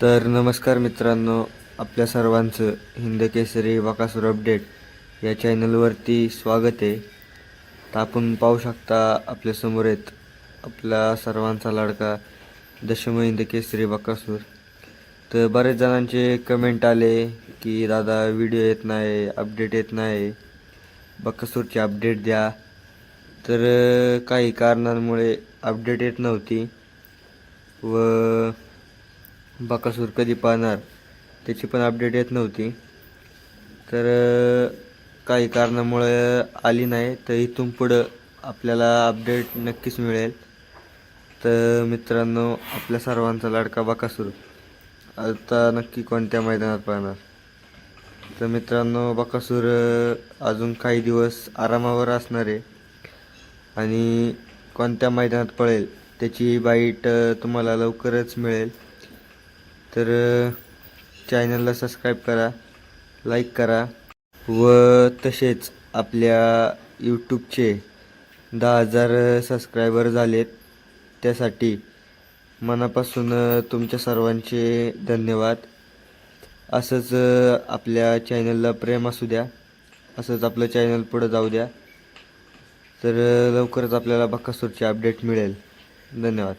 तर नमस्कार मित्रांनो आपल्या सर्वांचं हिंद केसरी बकासूर अपडेट या चॅनलवरती स्वागत आहे. तर आपण पाहू शकता आपल्यासमोर आहेत आपला सर्वांचा लाडका दशम हिंद केसरी बकासूर तर बरेच जणांचे कमेंट आले की दादा व्हिडिओ येत नाही अपडेट येत नाही. बकासूरची अपडेट द्या. तर काही कारणांमुळे अपडेट येत नव्हती. व बाकासूर कधी पाहणार? त्याची पण अपडेट येत नव्हती. तर काही कारणामुळे आली नाही तर इथून पुढं आपल्याला अपडेट नक्कीच मिळेल. तर मित्रांनो आपल्या सर्वांचा लाडका बाकासूर. आता नक्की कोणत्या मैदानात पाहणार? तर मित्रांनो बाकासूर अजून काही दिवस आरामावर असणार आहे. आणि कोणत्या मैदानात पळेल त्याची बाईट तुम्हाला लवकरच मिळेल. तर चॅनलला सबस्क्राईब करा लाईक करा व तसेच आपल्या यूट्यूबचे दहा हजार सबस्क्रायबर झालेत. त्यासाठी मनापासून तुमच्या सर्वांचे धन्यवाद. असंच आपल्या चॅनलला प्रेम असू द्या. असंच आपलं चॅनल पुढं जाऊ द्या. तर लवकरच आपल्याला बकासूरची अपडेट मिळेल. धन्यवाद.